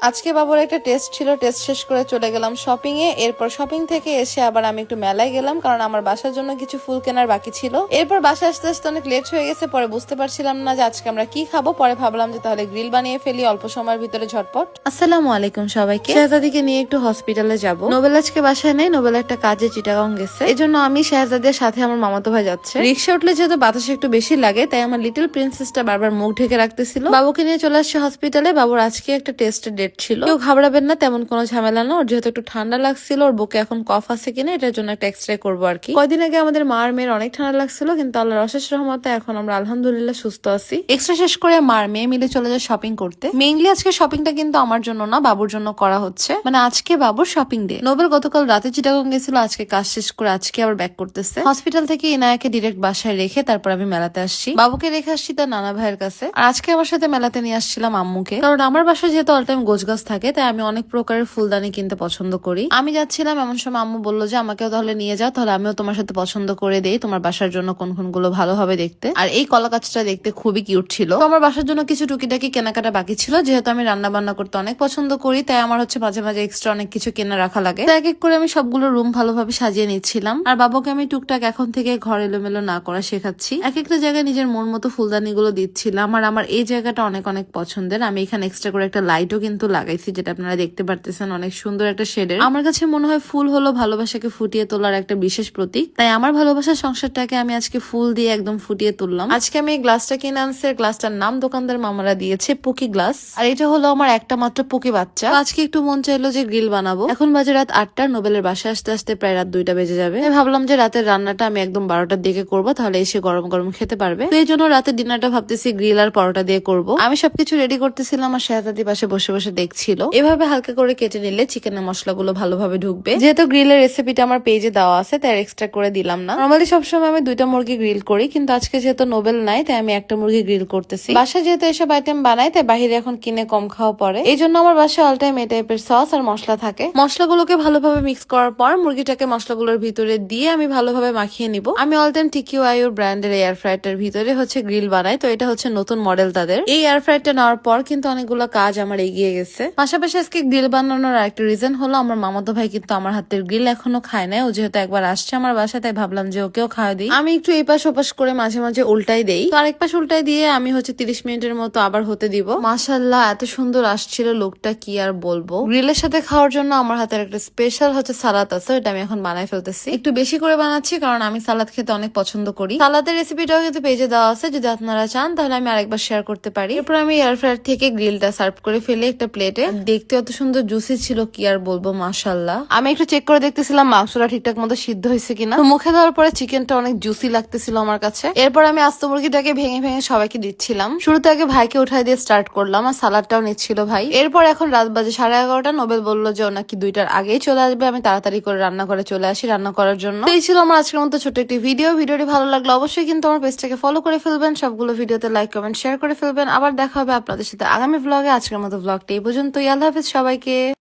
আজকে বাবুর একটা টেস্ট ছিল টেস্ট শেষ করে চলে গেলাম শপিং এ। এরপর শপিং থেকে এসে আবার আমি একটু মেলায় গেলাম কারণ আমার বাসার জন্য কিছু ফুল কেনার বাকি ছিল। এরপর বাসা আসতে আসতে অনেক লেট হয়ে গেছে পরে বুঝতে পারছিলাম না যে আজকে আমরা কি খাব। পরে ভাবলাম যে তাহলে গ্রিল বানিয়ে ফেলি অল্প সময়ের ভিতরে ঝটপট। আসসালামু আলাইকুম সবাইকে। শেহজাদিকে নিয়ে একটু হসপিটালে যাব। নোবেল আজকে বাসায় নেই নোবেল একটা কাজে চিটাগাং গেছে। এই জন্য আমি শেহজাদের সাথে আমার মামাতো ভাই যাচ্ছে। রিক্সা উঠলে যেহেতু বাতাস একটু বেশি লাগে তাই আমার লিটল প্রিন্সেসটা বারবার মুখ ঢেকে রাখতেছিল। বাবুকে নিয়ে চলে আসছে হসপিটালে বাবুর আজকে একটা টেস্টের ডেট ছিল। কেউ ঘাবড়াবেন না, তেমন কোনো ঝামেলা না। ওর যেহেতু একটু ঠান্ডা লাগছিল, ওর বুকে এখন কফ আছে কিনা এটার জন্য একটা এক্সরে করব আর কি। কয়দিন আগে আমাদের মার মেয়ের অনেক ঠান্ডা লাগছিল, কিন্তু আল্লাহর অশেষ রহমতে এখন আমরা আলহামদুলিল্লাহ সুস্থ আছি। এক্সরে শেষ করে মার মেয়ে মিলে চলে যায় শপিং করতে। মেইনলি আজকে শপিংটা কিন্তু আমার জন্য না, বাবুর জন্য করা হচ্ছে। মানে আজকে বাবুর শপিং ডে নোবেল গতকাল রাতে চিটাগং গেছিল, আজকে কাজ শেষ করে আজকে আবার ব্যাক করতেছে। হসপিটাল থেকে ইনায়াকে ডিরেক্ট বাসায় রেখে তারপর আমি মেলাতে আসছি। বাবুকে রেখে আসছি তার নানা ভাইয়ের কাছে। আর আজকে আমার সাথে মেলাতে নিয়ে আসছিলাম আম্মুকে। কারণ আমার বাসায় যেহেতু অল টাইম গোছ গাছ থাকে, তাই আমি অনেক প্রকারের ফুলদানি কিনতে পছন্দ করি। আমি যাচ্ছিলাম, এমন সময় আম্মু বলল যে, আমাকেও তাহলে নিয়ে যাও, তাহলে আমিও তোমার সাথে পছন্দ করে দেই, তোমার বাসার জন্য কোন কোনগুলো ভালো হবে দেখতে। আর এই কলা গাছটা দেখতে খুবই কিউট ছিল। আমার বাসার জন্য কিছু টুকিটাকি কেনাকাটা বাকি ছিল, যেহেতু আমি রান্না বান্না করতে অনেক পছন্দ করি, তাই আমার হচ্ছে মাঝে মাঝে এক্সট্রা অনেক কিছু কেনা রাখা লাগে। এক এক করে আমি সবগুলো রুম ভালোভাবে সাজিয়ে নিচ্ছিলাম। আর বাবাকে আমি টুকটাক এখন থেকে ঘর এলোমেলো না করা শেখাচ্ছি। এক একটা জায়গায় নিজের মন মতো ফুলদানি গুলো দিচ্ছিলাম, আর আমার এই জায়গাটা অনেক অনেক পছন্দের। আমি এখানে এক্সট্রা করে একটা লাইটও কিন্তু লাগাইছি যেটা আপনারা দেখতে পারতেছেন অনেক সুন্দর একটা শেডের। আমার কাছে মনে হয় ফুল হলো ভালোবাসাকে ফুটিয়ে তোলার একটা বিশেষ প্রতীক। তাই আমার ভালোবাসার সংসারটাকে আমি আজকে ফুল দিয়ে একদম ফুটিয়ে তুললাম। আজকে আমি এই গ্লাসটা কিনে আনছি আর গ্লাসটার নাম দোকানদার মামারা দিয়েছে পুকি গ্লাস আর এটা হলো আমার একটা মাত্র পুকি বাচ্চা। আজকে একটু মন চাইলো যে গ্রিল বানাবো। এখন বাজে রাত আটটা নোবেলের বাসায় আসতে আসতে প্রায় রাত দুইটা বেজে যাবে। আমি ভাবলাম যে রাতের রান্নাটা আমি একদম বারোটার দিকে করব তাহলে এসে গরম গরম খেতে পারবে। তো এই জন্য রাতের ডিনারটা ভাবতেছি গ্রিল আর পরোটা দিয়ে করব। আমি সবকিছু রেডি করতেছিলাম আর শাহজাদি পাশে বসে বসে দেখছিল। এভাবে হালকা করে কেটে নিলে চিকেনের মশলাগুলো ভালোভাবে ঢুকবে। যেহেতু গ্রিলের রেসিপিটা আমার পেজে দেওয়া আছে তাই এক্সট্রা করে দিলাম না। নর্মালি সবসময় আমি দুইটা মুরগি গ্রিল করি কিন্তু আজকে যেহেতু নোবেল নাই তাই আমি একটা মুরগি গ্রিল করতেছি। বাসায় যেহেতু এসব আইটেম বানাই তাই বাহিরে এখন কিনে কম খাওয়া পড়ে। এই জন্য আমার বাসায় অল টাইম এই টাইপের সস আর মশলা থাকে। মশলাগুলোকে ভালোভাবে মিক্স করার পর মুরগিটাকে মশলাগুলোর ভিতরে দিয়ে আমি ভালোভাবে মাখিয়ে নিব। আমি অল টাইম টিকিউ আইউর ব্র্যান্ডের এয়ার ফ্রাইটার ভিতরে হচ্ছে গ্রিল বানাই তো এটা হচ্ছে নতুন মডেল তাদের। এই এয়ার ফ্রাইটা নেওয়ার পর কিন্তু অনেকগুলো কাজ আমার এগিয়ে গেছে। পাশাপাশি আজকে গ্রিল বানানোর আরেকটা রিজন হলো, আমার মামাতো ভাই কিন্তু আমার হাতের গ্রিল এখনও খায় নাই। ও যেহেতু একবার আসছে আমার বাসায়, তাই ভাবলাম যে ওকেও খাওয়া দিই। আমি একটু এই পাশ ওপাশ করে মাঝে মাঝে উল্টাই দেই। তো আরেক পাশ উল্টাই দিয়ে আমি হচ্ছে তিরিশ মিনিটের মতো আবার হতে দিব। মাশাল্লাহ এত সুন্দর আসছিল লোকটা, কি আর বলব। গ্রিলের সাথে খাওয়ার জন্য আমার হাতের একটা স্পেশাল হচ্ছে সালাদ আছে এটা আমি এখন বানাই ফেলতেছি। একটু বেশি করে বানাচ্ছি, কারণ আমি সালাদ খেতে অনেক পছন্দ করি। সালাদের রেসিপিটাও কিন্তু পেজে দেওয়া আছে, যদি আপনারা চান, তাহলে আমি আরেকবার শেয়ার করতে পারি। এরপর আমি এয়ার ফ্রায়ার থেকে গ্রিলটা সার্ভ করে ফেলে। একটা প্লেটে দেখতে অত সুন্দর জুসি ছিল কি আর বলব মাশাল্লাহ আমি একটু চেক করে দেখতেছিলাম মাংসটা ঠিকঠাক মতো সিদ্ধ হয়েছে কিনা। তো মুখে দেওয়ার পরে চিকেনটা অনেক জুসি লাগতেছিল আমার কাছে। এরপর আমি আস্ত মুরগিটাকে ভেঙে ভেঙে সবাইকে দিচ্ছিলাম। শুরুতে আগে ভাইকে উঠাই দিয়ে স্টার্ট করলাম আর সালাডটাও নিচ্ছিল ভাই। এরপর এখন রাত বাজে সাড়ে এগারোটা নোবেল বলল যে ও নাকি দুইটার আগেই চলে আসবে আমি তাড়াতাড়ি করে রান্না করে চলে আসি রান্না করার জন্য। এই ছিল আমার আজকের মতো ছোট একটি ভিডিও ভিডিওটি ভালো লাগল অবশ্যই কিন্তু আমার পেজটাকে ফলো করে ফেলবেন। সবগুলো ভিডিওতে লাইক কমেন্ট শেয়ার করে ফেলবেন। আবার দেখা হবে আপনাদের সাথে আগামী ব্লগে আজকের মতো ব্লগটি এই পর্যন্তই আল্লাহ হাফিজ সবাইকে।